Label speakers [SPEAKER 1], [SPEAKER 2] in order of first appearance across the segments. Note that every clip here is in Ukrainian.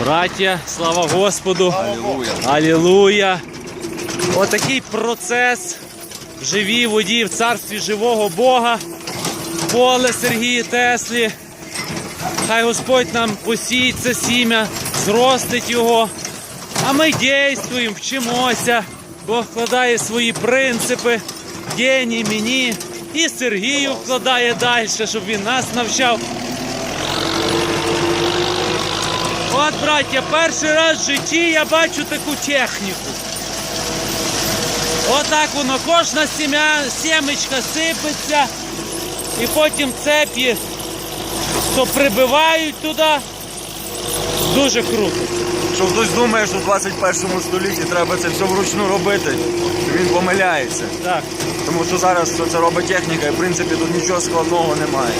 [SPEAKER 1] Браття, слава Господу!
[SPEAKER 2] Алілуя.
[SPEAKER 1] Отакий процес в живій воді в царстві живого Бога. Поле Сергії Теслі. Хай Господь нам посіє це сім'я, зростить його. А ми дійствуємо, вчимося. Бог вкладає свої принципи. Дені, мені. І Сергію вкладає далі, щоб він нас навчав. От, браття, перший раз в житті я бачу таку техніку. Отак воно, кожна сім'я, сімечка сипеться, і потім цепі то прибивають туди. Дуже круто.
[SPEAKER 2] Що хтось думає, що в 21 столітті треба це все вручну робити, він помиляється.
[SPEAKER 1] Так.
[SPEAKER 2] Тому що зараз все це робить техніка, і в принципі тут нічого складного немає.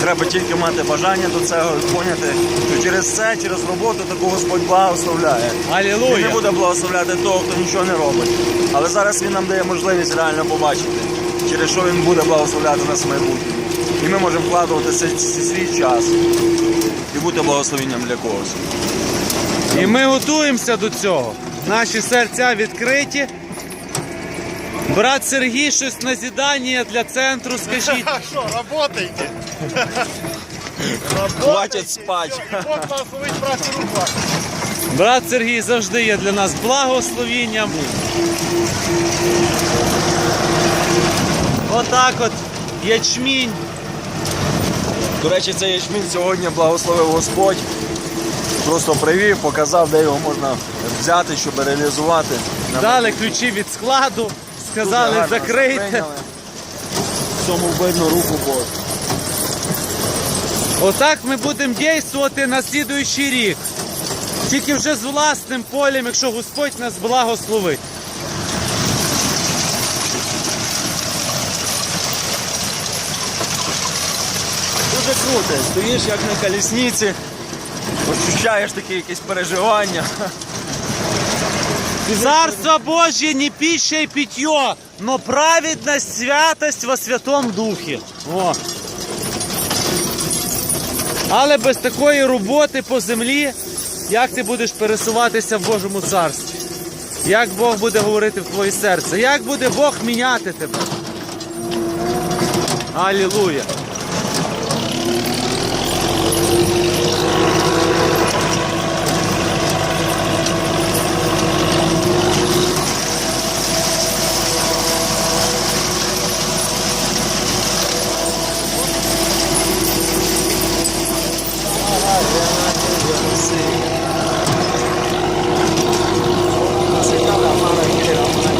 [SPEAKER 2] Треба тільки мати бажання до цього поняти, що через це, через роботу таку Господь благословляє. Він не буде благословляти того, хто нічого не робить. Але зараз він нам дає можливість реально побачити, через що він буде благословляти нас в майбутньому. І ми можемо вкладувати свій час і бути благословенням для когось.
[SPEAKER 1] І ми готуємося до цього. Наші серця відкриті. Брат Сергій, щось назідання для центру, скажіть.
[SPEAKER 3] А что, работаете?
[SPEAKER 2] Хватить спать.
[SPEAKER 3] Благословить працю.
[SPEAKER 1] Брат Сергій завжди є для нас благословінням. Отак от ячмінь.
[SPEAKER 2] До речі, цей ячмінь сьогодні благословив Господь. Просто привів, показав, де його можна взяти, щоб реалізувати.
[SPEAKER 1] Дали ключі від складу, сказали закрийте.
[SPEAKER 2] В цьому видно руку Божу.
[SPEAKER 1] Отак ми будемо дійствувати на слідуючий рік. Тільки вже з власним полем, якщо Господь нас благословить.
[SPEAKER 2] Дуже круто. Стоїш як на колісниці, відчуваєш такі якісь переживання.
[SPEAKER 1] Царство Божье не пища и питье, но праведность, святость во Святом Духі. О. Але без такої роботи по землі, як ти будеш пересуватися в Божому царстві? Як Бог буде говорити в твоє серце? Як буде Бог міняти тебе? Алілуя!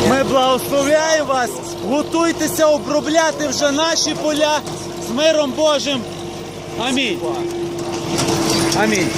[SPEAKER 1] Ми благословляємо вас. Готуйтеся обробляти вже наші поля з миром Божим. Амінь. Амінь.